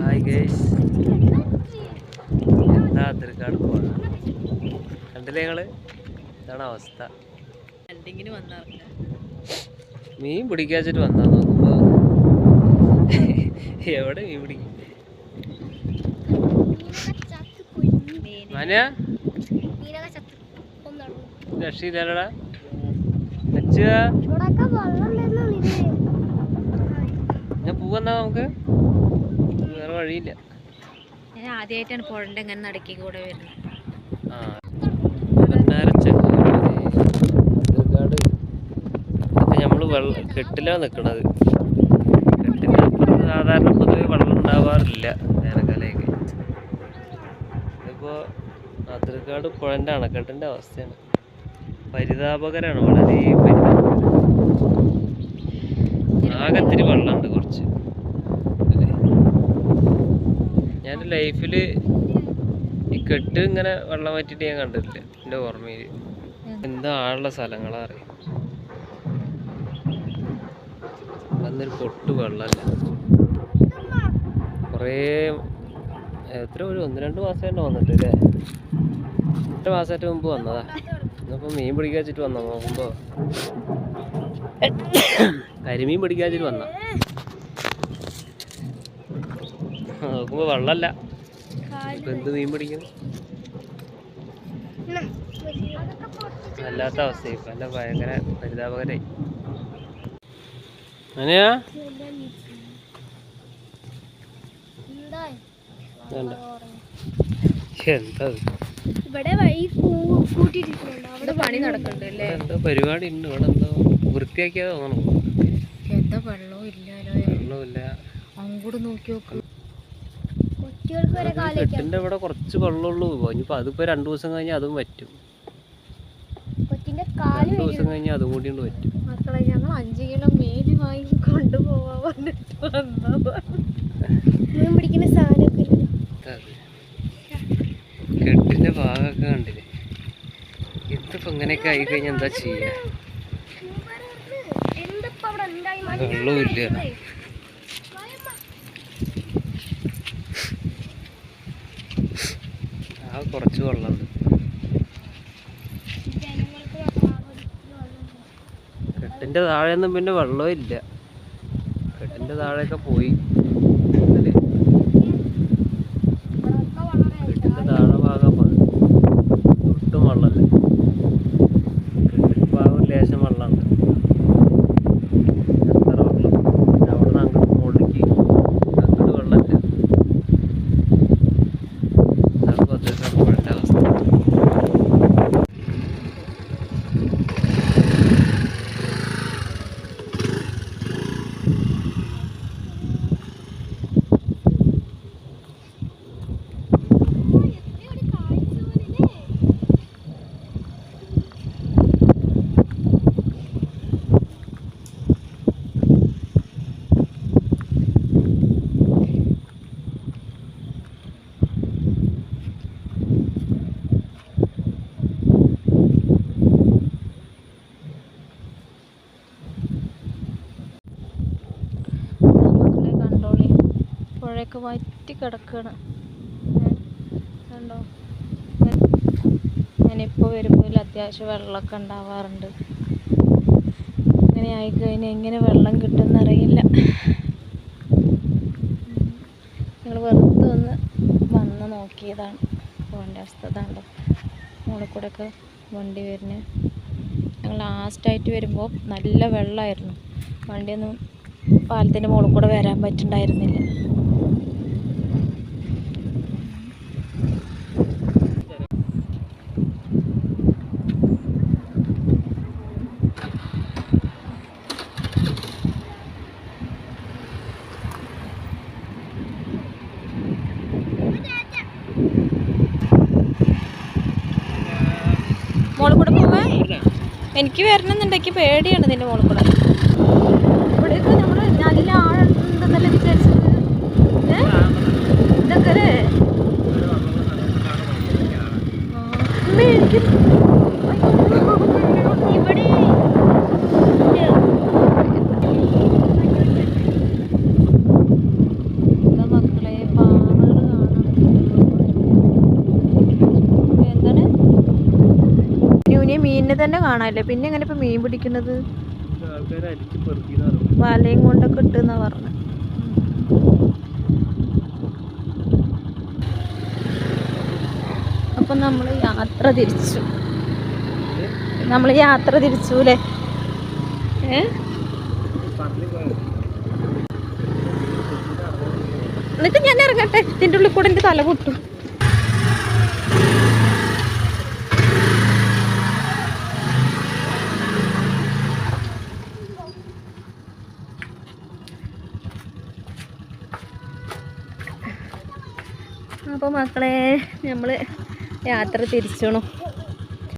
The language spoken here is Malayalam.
ഹായ് ഗേസ് എന്താ അതിർക്കാട് പോകാം കണ്ടില്ലേ ഞങ്ങൾ ഇതാണ് അവസ്ഥ. മീൻ പിടിക്കാച്ചിട്ട് വന്നാ നോക്കുമ്പോ. എവിടെ മീൻ പിടിക്കും മനയ? രക്ഷയില്ലടാ ഞാൻ പോവന്നാ നമുക്ക്? വഴിയില്ല. ഞാൻ ആദ്യമായിട്ടാണ് പുഴന്റെ ഇങ്ങനെ നടക്കി കൂടെ വരുന്നത്. ആ. പൊന്നാരച്ചക്കാട് അപ്പൊ നമ്മൾ വെള്ള കെട്ടിലാ നിക്കണത്. കെട്ടിന്റെ അപ്പുറത്ത് സാധാരണ പൊതുവെ വെള്ളം ഉണ്ടാവാറില്ല വേനൽക്കാലയൊക്കെ ഇതിപ്പോ അതിർക്കാട് പുഴന്റെ അണക്കെട്ടിന്റെ അവസ്ഥയാണ്. പരിതാപകരാണ് വളരെ പരിതാപകരം ആകത്തിരി വെള്ളമുണ്ട് കുറച്ച് അല്ലേ ലൈഫിൽ ഈ കെട്ട് ഇങ്ങനെ വെള്ളം വറ്റിട്ട് ഞാൻ കണ്ടിട്ടില്ല എന്റെ ഓർമ്മയിൽ എന്താ ആളുള്ള സ്ഥലങ്ങളാ അറിയാം? അന്നൊരു പൊട്ട് വെള്ളമല്ല കുറേ എത്ര ഒരു ഒന്ന് രണ്ട് മാസമായിട്ട് വന്നിട്ട് അല്ലേ എട്ട് മാസമായിട്ട് മുമ്പ് വന്നതാ. ഇന്നിപ്പോൾ മീൻ പിടിക്കാൻ വെച്ചിട്ട് വന്നോ നോക്കുമ്പോ കരിമീൻ പിടിക്കാൻ വെച്ചിട്ട് വന്ന നോക്കുമ്പോ വെള്ളമല്ല ഇപ്പൊ എന്ത് മീൻ പിടിക്കും അല്ലാത്ത അവസ്ഥ നല്ല അല്ല ഭയങ്കര പരിതാപകരായി. അങ്ങനെയാ. എന്താ? ഇവിടെ പണി ഇവിടെ എന്തോ പരിപാടി ഉണ്ട്. ഇവിടെ എന്തോ വൃത്തിയാക്കിയാ തോന്നണം എന്താ വെള്ളവും ഇല്ലല്ലോ അങ്ങോട്ട് നോക്കി നോക്ക്. കുട്ടികൾക്ക് വരെ കെട്ടിന്റെ ഇവിടെ കുറച്ച് വെള്ളമുള്ളൂ. ഇനിയിപ്പോ അതിപ്പോ രണ്ടു ദിവസം കഴിഞ്ഞാൽ അതും പറ്റും. കൊച്ചിന്റെ കാൽ രണ്ടു ദിവസം കഴിഞ്ഞാൽ അതും കൂടി കൊണ്ട് പറ്റും. മക്കളെ ഞങ്ങൾ അഞ്ച് കിലോ മീൻ വാങ്ങി കൊണ്ടുപോവാൻ പറഞ്ഞിട്ട് വന്നത്. മീൻ പിടിക്കുന്ന സാധനമൊക്കെ ഇല്ലേ? കെട്ടിന്റെ ഭാഗമൊക്കെ കണ്ടില്ലേ? ഇതിപ്പോ ഇങ്ങനെയൊക്കെ ആയി കഴിഞ്ഞാൽ എന്താ ചെയ്യാ? വെള്ളവും അവിടെ ആ കുറച്ച് വെള്ളമുണ്ട്. കെട്ടിന്റെ താഴെയൊന്നും പിന്നെ വെള്ളവും ഇല്ല. കെട്ടിന്റെ താഴെയൊക്കെ പോയി ഇതിൽ ഇവിടെയൊക്കെ വളരെ കെട്ടിന്റെ താഴെ ഭാഗം പോയി. ഒട്ടും വെള്ളമില്ല കെട്ടിന്റെ ഭാഗം ലേശം വെള്ളമുണ്ട് എത്ര വെള്ളം പിന്നെ അവിടെ നിന്ന് അങ്ങോട്ട് മുകളിലേക്ക് അങ്ങോട്ട് വെള്ളമില്ല അതാണ് പദ്ധതി പുഴന്റെ അവസ്ഥ മക്കളെ കണ്ടോളി പുഴയൊക്കെ വറ്റി കിടക്കുകയാണ് കണ്ടോ? ഞാനിപ്പോൾ വരുമ്പോൾ അത്യാവശ്യം വെള്ളമൊക്കെ ഉണ്ടാവാറുണ്ട്. അങ്ങനെ ആയിക്കഴിഞ്ഞാൽ എങ്ങനെ വെള്ളം കിട്ടുമെന്നറിയില്ല ഞങ്ങൾ വെറുതെ ഒന്ന് വന്ന് നോക്കിയതാണ്. പോകേണ്ട അവസ്ഥ ഇതാണ്ടോ മുകളിൽ ഒക്കെ വണ്ടി വരുന്നത് ഞങ്ങൾ ലാസ്റ്റായിട്ട് വരുമ്പോൾ നല്ല വെള്ളമായിരുന്നു വണ്ടിയൊന്നും പാലത്തിന്റെ മുകളിൽ കൂടെ വരാൻ പറ്റുന്നുണ്ടായിരുന്നില്ല മുകളിൽ കൂടെ പോവാൻ എനിക്ക് വരണമെന്നുണ്ടെങ്കിൽ പേടിയാണ് ഇതിന്റെ മുകളിൽ കൂടെ. ഇവിടെ നമ്മൾ നല്ല ആളുണ്ടെന്നല്ല വിചാരിച്ചത് ഏ? ഇതൊക്കെ അല്ലേ? ആ. അമ്മേ, എനിക്ക് ഇവിടെ ഇതാ മക്കളെ തന്നെ കാണാല്ലേ? പിന്നെ എങ്ങനെ ഇപ്പൊ മീൻ പിടിക്കുന്നത്? വലയും കൊണ്ടൊക്കെ ഇട്ടെന്നാ പറഞ്ഞു. അപ്പൊ നമ്മൾ യാത്ര തിരിച്ചു. നമ്മൾ യാത്ര തിരിച്ചു അല്ലേ ഏ എന്നിട്ട് ഞാൻ ഇറങ്ങട്ടെ? ഇതിന്റെ ഉള്ളിൽ കൂടെ എന്റെ തല പൊട്ടും. അപ്പോൾ മക്കളെ നമ്മൾ യാത്ര തിരിച്ചോണം.